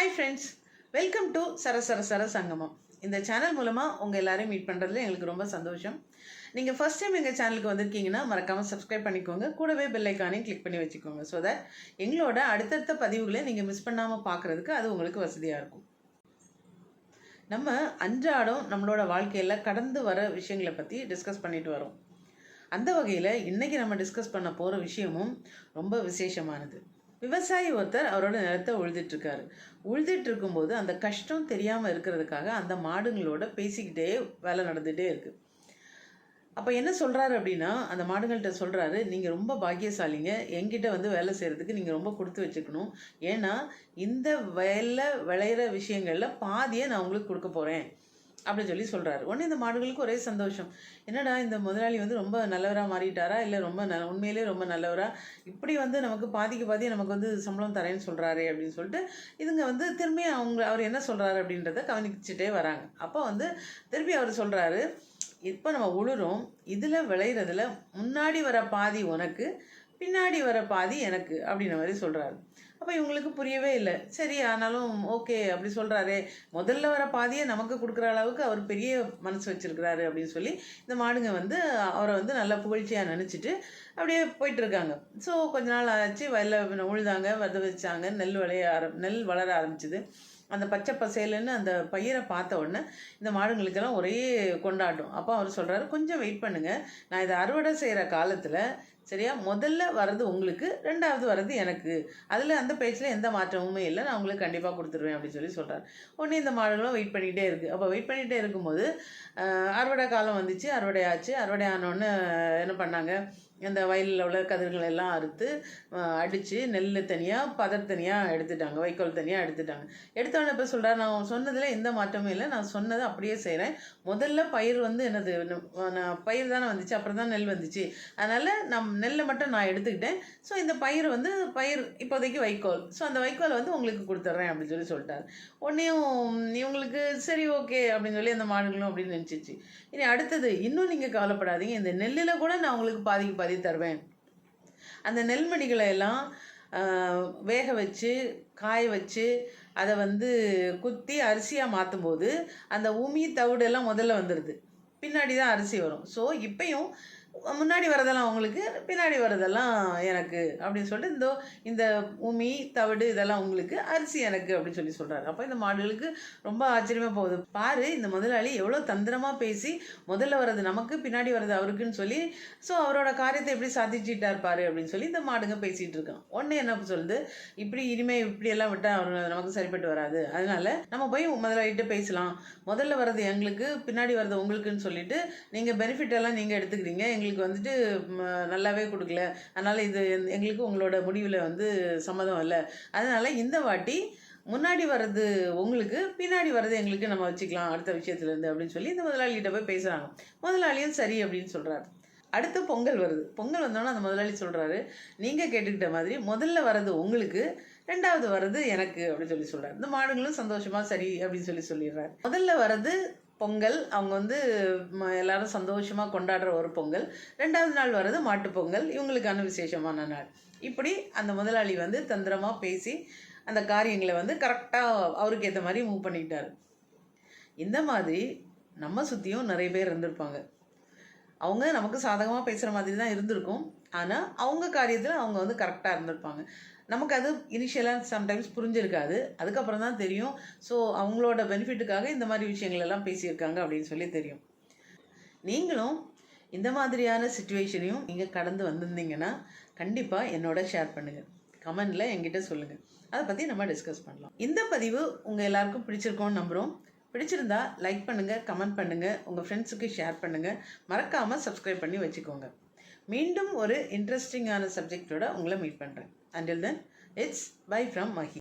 Hi friends welcome to சரசர சர சர சங்கமம் இந்த சேனல் மூலமாக உங்கள் எல்லாரையும் மீட் பண்ணுறதுல எங்களுக்கு ரொம்ப சந்தோஷம். நீங்கள் ஃபஸ்ட் டைம் எங்கள் சேனலுக்கு வந்திருக்கீங்கன்னா மறக்காமல் சப்ஸ்கிரைப் பண்ணிக்கோங்க. கூடவே பெல் ஐக்கானையும் கிளிக் பண்ணி வச்சுக்கோங்க. ஸோ தட் எங்களோட அடுத்தடுத்த பதிவுகளை நீங்கள் மிஸ் பண்ணாமல் பார்க்குறதுக்கு அது உங்களுக்கு வசதியாக இருக்கும். நம்ம அன்றாடம் நம்மளோட வாழ்க்கையில் கடந்து வர விஷயங்களை பற்றி டிஸ்கஸ் பண்ணிட்டு வரோம். அந்த வகையில் இன்றைக்கி நம்ம டிஸ்கஸ் பண்ண போகிற விஷயமும் ரொம்ப விசேஷமானது. விவசாயி ஒருத்தர் அவரோட நிலத்தை உழுதுட்ருக்காரு உழுதுட்டு இருக்கும்போது அந்த கஷ்டம் தெரியாமல் இருக்கிறதுக்காக அந்த மாடுங்களோட பேசிக்கிட்டே வேலை நடந்துகிட்டே இருக்குது அப்போ என்ன சொல்கிறாரு அப்படின்னா அந்த மாடுங்கள்கிட்ட சொல்கிறாரு நீங்கள் ரொம்ப பாக்கியசாலிங்க. எங்கிட்ட வந்து வேலை செய்கிறதுக்கு நீங்கள் ரொம்ப கொடுத்து வச்சுக்கணும். ஏன்னா இந்த வயலில் விளையிற விஷயங்களில் பாதியை நான் உங்களுக்கு கொடுக்க போகிறேன் அப்படின்னு சொல்லி சொல்கிறாரு உடனே இந்த மாடுகளுக்கு ஒரே சந்தோஷம். என்னடா இந்த முதலாளி வந்து ரொம்ப நல்லவராக மாறிட்டாரா? இல்லை ரொம்ப ந உண்மையிலே ரொம்ப நல்லவரா? இப்படி வந்து நமக்கு பாதிக்கு பாதி நமக்கு வந்து சம்பளம் தரேன்னு சொல்கிறாரு அப்படின்னு சொல்லிட்டு இதுங்க வந்து திரும்பி அவங்க அவர் என்ன சொல்கிறாரு அப்படின்றத கவனிச்சுட்டே வராங்க. அப்போ வந்து திரும்பி அவர் சொல்கிறாரு இப்போ நம்ம உழுறோம் இதில் விளையிறதுல முன்னாடி வர பாதி உனக்கு பின்னாடி வர பாதி எனக்கு அப்படின்ற மாதிரி சொல்கிறாரு அப்போ இவங்களுக்கு புரியவே இல்லை. சரி ஆனாலும் ஓகே அப்படி சொல்கிறாரே முதல்ல வர பாதியை நமக்கு கொடுக்குற அளவுக்கு அவர் பெரிய மனசு வச்சுருக்கிறாரு அப்படின்னு சொல்லி இந்த மாடுங்க வந்து அவரை வந்து நல்லா புகழ்ச்சியாக நினச்சிட்டு அப்படியே போயிட்டுருக்காங்க ஸோ கொஞ்ச நாள் ஆச்சு வயலில் உழுதாங்க வித வச்சாங்க நெல் விளைய ஆரம் நெல் வளர ஆரம்பிச்சிது. அந்த பச்சை பசேலுன்னு அந்த பயிரை பார்த்த உடனே இந்த மாடுங்களுக்கெல்லாம் ஒரே கொண்டாட்டும். அப்போ அவர் சொல்கிறாரு கொஞ்சம் வெயிட் பண்ணுங்கள் நான் இதை அறுவடை செய்கிற காலத்தில் சரியா முதல்ல வர்றது உங்களுக்கு ரெண்டாவது வர்றது எனக்கு. அதில் அந்த பேச்சில் எந்த மாற்றமுமே இல்லை. நான் உங்களுக்கு கண்டிப்பாக கொடுத்துருவேன் அப்படின்னு சொல்லி சொல்கிறார் உடனே இந்த மாடுகளும் வெயிட் பண்ணிகிட்டே இருக்குது அப்போ வெயிட் பண்ணிகிட்டே இருக்கும்போது அறுவடை காலம் வந்துச்சு அறுவடை ஆச்சு அறுவடை ஆனோன்னு என்ன பண்ணாங்க? அந்த வயலில் உள்ள கதிர்கள் எல்லாம் அறுத்து அடித்து நெல் தனியாக பதர் தனியாக எடுத்துட்டாங்க. வைக்கோல் தனியாக எடுத்துட்டாங்க. எடுத்தவொடனே இப்போ சொல்கிறார் நான் சொன்னதில் எந்த மாற்றமும் இல்லை. நான் சொன்னதை அப்படியே செய்கிறேன் முதல்ல பயிர் வந்து என்னது நான் பயிர் தானே வந்துச்சு அப்புறம் தான் நெல் வந்துச்சு. அதனால் நம் நெல்லை மட்டும் நான் எடுத்துக்கிட்டேன். ஸோ இந்த பயிர் வந்து பயிர் இப்போதைக்கு வைக்கோல். ஸோ அந்த வைக்கோலை வந்து உங்களுக்கு கொடுத்துட்றேன் அப்படின்னு சொல்லி சொல்லிட்டார். உடனேயும் இவங்களுக்கு சரி ஓகே அப்படின்னு சொல்லி அந்த மாடுகளும் அப்படின்னு நினச்சிச்சு. இனி அடுத்தது இன்னும் நீங்கள் கவலைப்படாதீங்க. இந்த நெல்லில் கூட நான் உங்களுக்கு பாதிக்கு பாதி தருவேன். அந்த நெல்மணிகளை எல்லாம் வேக வச்சு காய வச்சு அதை வந்து குத்தி அரிசியாக மாற்றும் போது அந்த உமி தவிடெல்லாம் முதல்ல வந்துடுது பின்னாடி தான் அரிசி வரும். ஸோ இப்பையும் முன்னாடி வரதெல்லாம் உங்களுக்கு பின்னாடி வரதெல்லாம் எனக்கு அப்படின்னு சொல்லிட்டு இந்த இந்த உமி தவிடு இதெல்லாம் உங்களுக்கு அரிசி எனக்கு அப்படின்னு சொல்லி சொல்கிறாரு அப்போ இந்த மாடுகளுக்கு ரொம்ப ஆச்சரியமாக போகுது. பாரு இந்த முதலாளி எவ்வளோ தந்திரமாக பேசி முதல்ல வர்றது நமக்கு பின்னாடி வர்றது அவருக்குன்னு சொல்லி ஸோ அவரோட காரியத்தை எப்படி சாதிச்சுட்டா பாரு அப்படின்னு சொல்லி இந்த மாடுங்க பேசிகிட்டு இருக்கான் ஒன்று என்ன சொல்லுது? இப்படி இனிமேல் இப்படியெல்லாம் விட்டால் அவர் நமக்கு சரிப்பட்டு வராது. அதனால நம்ம போய் முதலாளிகிட்ட பேசலாம். முதல்ல வர்றது எங்களுக்கு பின்னாடி வர்றது உங்களுக்குன்னு சொல்லிட்டு நீங்கள் பெனிஃபிட் எல்லாம் நீங்கள் எடுத்துக்கிறீங்க. எங்களுக்கு வந்துட்டு நல்லாவே கொடுக்கல. அதனால் இது எங்களுக்கு உங்களோட முடிவில் வந்து சம்மதம் இல்லை. அதனால் இந்த வாட்டி முன்னாடி வர்றது உங்களுக்கு பின்னாடி வர்றது எங்களுக்கு நம்ம வச்சுக்கலாம் அடுத்த விஷயத்துலேருந்து அப்படின்னு சொல்லி இந்த முதலாளிகிட்ட போய் பேசுகிறாங்க முதலாளியும் சரி அப்படின்னு சொல்கிறாரு அடுத்து பொங்கல் வருது. பொங்கல் வந்தோன்னா அந்த முதலாளி சொல்கிறாரு நீங்கள் கேட்டுக்கிட்ட மாதிரி முதல்ல வர்றது உங்களுக்கு ரெண்டாவது வர்றது எனக்கு அப்படின்னு சொல்லி சொல்கிறார் இந்த மாடுகளும் சந்தோஷமாக சரி அப்படின்னு சொல்லி சொல்லிடுறாரு. முதல்ல வர்றது பொங்கல் அவங்க வந்து எல்லாரும் சந்தோஷமாக கொண்டாடுற ஒரு பொங்கல். ரெண்டாவது நாள் வர்றது மாட்டுப்பொங்கல் இவங்களுக்கான விசேஷமான நாள். இப்படி அந்த முதலாளி வந்து தந்திரமாக பேசி அந்த காரியங்களை வந்து கரெக்டாக அவருக்கு ஏற்ற மாதிரி மூவ் பண்ணிக்கிட்டார் இந்த மாதிரி நம்ம சுற்றியும் நிறைய பேர் இருந்திருப்பாங்க. அவங்க நமக்கு சாதகமாக பேசுகிற மாதிரி தான் இருந்திருக்கும். ஆனால் அவங்க காரியத்தில் அவங்க வந்து கரெக்டாக இருந்திருப்பாங்க. நமக்கு அது இனிஷியலாக சம்டைம்ஸ் புரிஞ்சிருக்காது. அதுக்கப்புறம் தான் தெரியும். ஸோ அவங்களோட பெனிஃபிட்டுக்காக இந்த மாதிரி விஷயங்கள் எல்லாம் பேசியிருக்காங்க அப்படின்னு சொல்லி தெரியும். நீங்களும் இந்த மாதிரியான சுச்சுவேஷனையும் நீங்கள் கடந்து வந்திருந்தீங்கன்னா கண்டிப்பாக என்னோட ஷேர் பண்ணுங்கள் கமெண்டில் என்கிட்ட சொல்லுங்கள் அதை பற்றி நம்ம டிஸ்கஸ் பண்ணலாம். இந்த பதிவு உங்கள் எல்லாருக்கும் பிடிச்சிருக்கோன்னு நம்புகிறோம் பிடிச்சிருந்தா லைக் பண்ணுங்கள் கமெண்ட் பண்ணுங்கள் உங்கள் ஃப்ரெண்ட்ஸுக்கு ஷேர் பண்ணுங்கள் மறக்காமல் சப்ஸ்கிரைப் பண்ணி வச்சுக்கோங்க. மீண்டும் ஒரு இன்ட்ரெஸ்டிங்கான சப்ஜெக்டோட உங்களை மீட் பண்ணுறேன் until then it's bye from Mahi